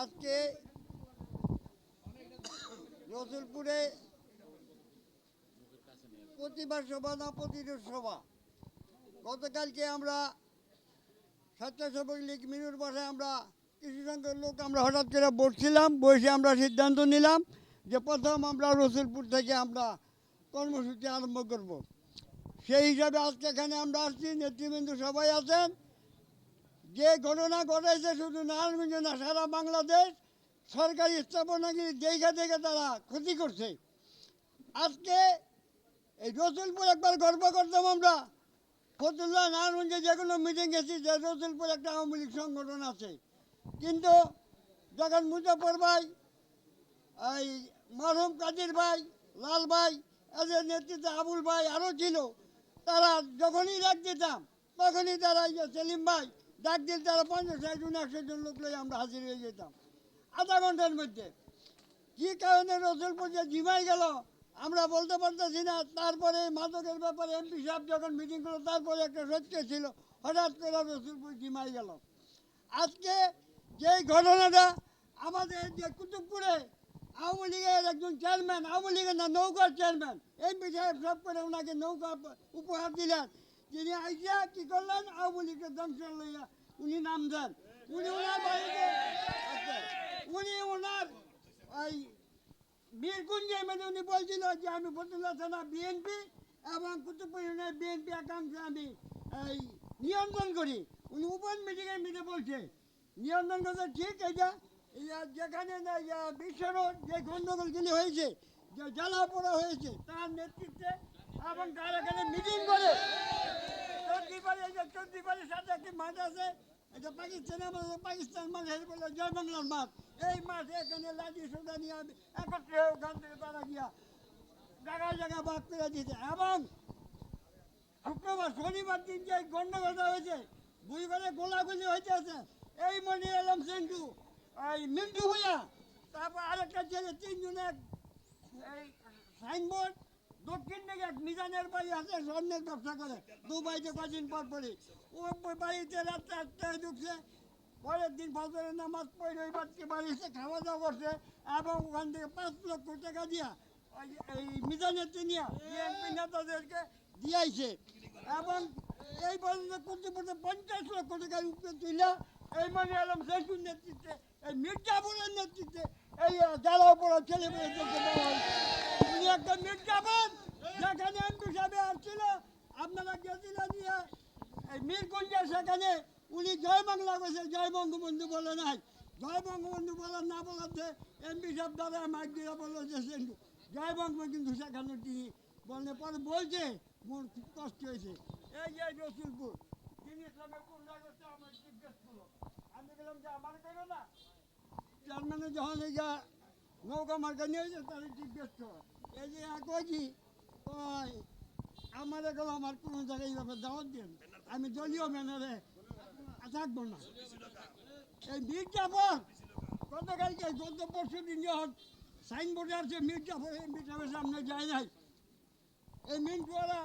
আজকে রসুলপুরে প্রতিবার সভা না প্রতিরোধ সভা গতকালকে আমরা স্বেচ্ছাসেবক লীগ মিনুর বাসায় আমরা কিছু সংখ্যক লোক আমরা হঠাৎ করে বসছিলাম, বসে আমরা সিদ্ধান্ত নিলাম যে প্রথম আমরা রসুলপুর থেকে আমরা কর্মসূচি আরম্ভ করব। সেই হিসাবে আজকে এখানে আমরা আসছি, নেতৃবৃন্দ সবাই আছেন। যে ঘটনা ঘটেছে শুধু নারায়ণগঞ্জ না, সারা বাংলাদেশ সরকারি স্থাপনাগিরি দেখে দেখে তারা ক্ষতি করছে। আজকে এই রসুলপুর একবার গর্ব করতাম আমরা। ফতুল্লাহ নারায়ণগঞ্জে যে কোনো মিটিং গেছি যে রসুলপুর একটা আওয়ামী লীগ সংগঠন আছে। কিন্তু যখন মুজাফর ভাই, এই মরহুম কাদির ভাই, লাল ভাই, এদের নেতৃত্বে আবুল ভাই আরও ছিল তারা যখনই ডাক দিতাম, তখনই তারা সেলিম ভাই ডাক দিলে তারা পঞ্চাশ ষাট জন, একশো জন লোক লইয়া আমরা হাজির হয়ে যেতাম। আধা ঘণ্টার মধ্যে। কী কারণে রসুলপুর যে জিমাই গেল, আমরা বলতে পারতেছি না। তারপরে মাদকের ব্যাপারে এমপি সাহেব যখন মিটিং করল, তারপরে একটা সত্য ছিল, হঠাৎ করে রসুলপুর জিমাই গেল। আজকে যে ঘটনাটা আমাদের যে কুতুবপুরে আওয়ামী লীগের একজন চেয়ারম্যান আওয়ামী লীগের না, নৌকার চেয়ারম্যান এমপি সাহেব সব করে ওনাকে নৌকা উপহার দিলেন। তিনি আইসা কি করলেন? আওয়ামী লীগের ধ্বংস লইয়া উনি নাম দেন। উনি ওনার বাড়িতে উনি ওনার ওই বীরকুঞ্জে মানে উনি বলছিল যে, আমি ফতুল্লা থানা বিএনপি এবং কুতুবপুর ইউনিয়নের বিএনপি একাংশে আমি এই নিয়ন্ত্রণ করি। উনি ওপেন মিটিংয়ে মিটে বলছে, নিয়ন্ত্রণ করতে ঠিক এটা ইয়া যেখানে না, ইয়া বিশ্বরোড যে গণ্ডগোলগুলি হয়েছে, যে জ্বালা পোড়া হয়েছে, তার নেতৃত্বে এবং তার এখানে মিটিং করে। চন্দ্রীপাড়ি এই সাথে একটি মাঠ পাকিস্তানের মাঝে পাকিস্তান মাঝে বলে জয় মাঠ। এই মাঠে এখানে লাঠি সোদা নিয়ে একত্রে ওখান থেকে তারা গিয়া জায়গায় এবং শুক্রবার, শনিবার দিন যে গন্ডগোলটা হয়েছে, দুই ঘরে গোলাগুলি হইতেছে। এই মনি এলাম সেন্টু এই মিন্টু ভূঁইয়া, তারপর আরেকটা ছেলে, তিনজনের এই সাইনবোর্ড দক্ষিণ দিকে মিজানের বাড়ি আছে স্বর্ণের ব্যবসা করে, দুবাইতে কদিন পর পরে ও বাড়িতে রাত্রে আটটায় ঢুকছে, পরের দিন ফজরের নামাজ পড়ে ওই বাচ্চা বাড়িতে খাওয়া দাওয়া করছে, এবং ওখান থেকে পাঁচ লক্ষ টাকা দিয়া ওই- এই মিজানের তিনিয়া বিএনপি নেতাদেরকে দিয়াইছে। এবং এই পর্যন্ত করতে করতে পঞ্চাশ লক্ষ টাকার উপরে তুইলা এই মানে আলম শেখুর নেতৃত্বে, এই মির্জাপুরের নেতৃত্বে, এই জ্বালা পড়া ছেলে দেওয়া হয়েছে। উনি একটা মির্জাপুর যেখানে এমপি সাহেব আসছিল, আপনারা গেছিলেন এই মিরকুঞ্জের সেখানে উনি জয় বাংলা করেছে, জয় বঙ্গবন্ধু বলে নাই। জয় বঙ্গবন্ধু বলার না বলাতে এমপি সাহেব দ্বারা মাইক দিয়ে বলল যে জয় বঙ্গবন্ধু কিন্তু সেখানে তিনি বললে পরে বলছে, মোর খুব কষ্ট হয়েছে। এই আমি যে আমার যখন এই যা নৌকা মার্কা নিয়ে তাহলে জিজ্ঞেস করো। এই যে কইছি ওই আমার এখন আমার কোনো জায়গায় এইভাবে দাওয়াত দিন। আমি দলীয় ম্যানারে থাকব না। এই মির্জাফর, গতকালকে গত পরশু দিন যখন সাইনবোর্ডে আছে মির্জাফর এই মির্জাফের সামনে যায় নাই। এই মিন্টুয়ারা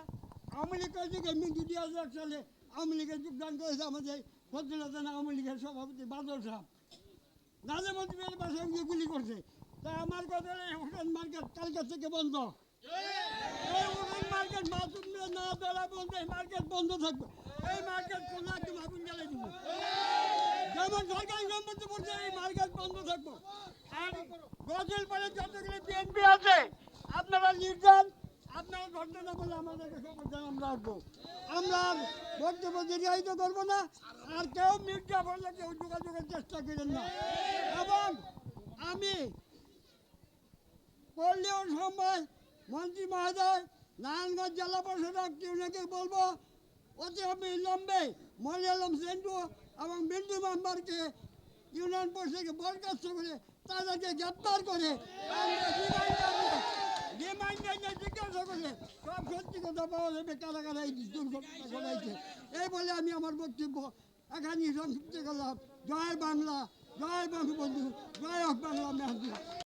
আওয়ামী লীগ থেকে মিন্টু দিয়ে সালে আওয়ামী যোগদান করেছে আমাদের ফজলুদ্দিন আওয়ামী লীগের সভাপতি বাদল সাহেব। নাজমন্ত্রীর বাসায় গিয়ে গুলি করছে। তা আমার কথা হোটেল মার্কেট কালকে থেকে বন্ধ। এই হোটেল মার্কেট মাসুম না ধরা বন্ধ, এই মার্কেট বন্ধ থাকবে। এই মার্কেট কোনো একদম আগুন জ্বালাই দিব। যেমন সরকারি সম্পত্তি পড়ছে এই মার্কেট বন্ধ থাকব। আর গজল পরে যতগুলো বিএনপি আছে, আপনারা নির্যান আপনারা ধরতে না বলে আমাদেরকে খবর দেন আমরা বক্তব্য দীর্ঘায়িত করব না, আর কেউ মির্জা বললে কেউ যোগাযোগের চেষ্টা করেন না। এবং আমি পড়লেও সময় মন্ত্রী মহোদয়, নারায়ণগঞ্জ জেলা পরিষদ ইউনিয়নকে বলব অতি অবিলম্বে মরিয়ালম সেন্টু এবং বিন্দু মেম্বারকে ইউনিয়ন পরিষদকে বরখাস্ত করে তাদেরকে গ্রেপ্তার করে। রিমাইন্ডার নিয়ে জিজ্ঞাসা করলে সব সত্যি কথা পাওয়া এই দুর্ঘটনা ঘটাইছে এই বলে আমি আমার বক্তব্য এখানে সংক্ষিপ্ত করলাম। জয় বাংলা, জয় বঙ্গবন্ধু জয় বাংলা মেহাদুর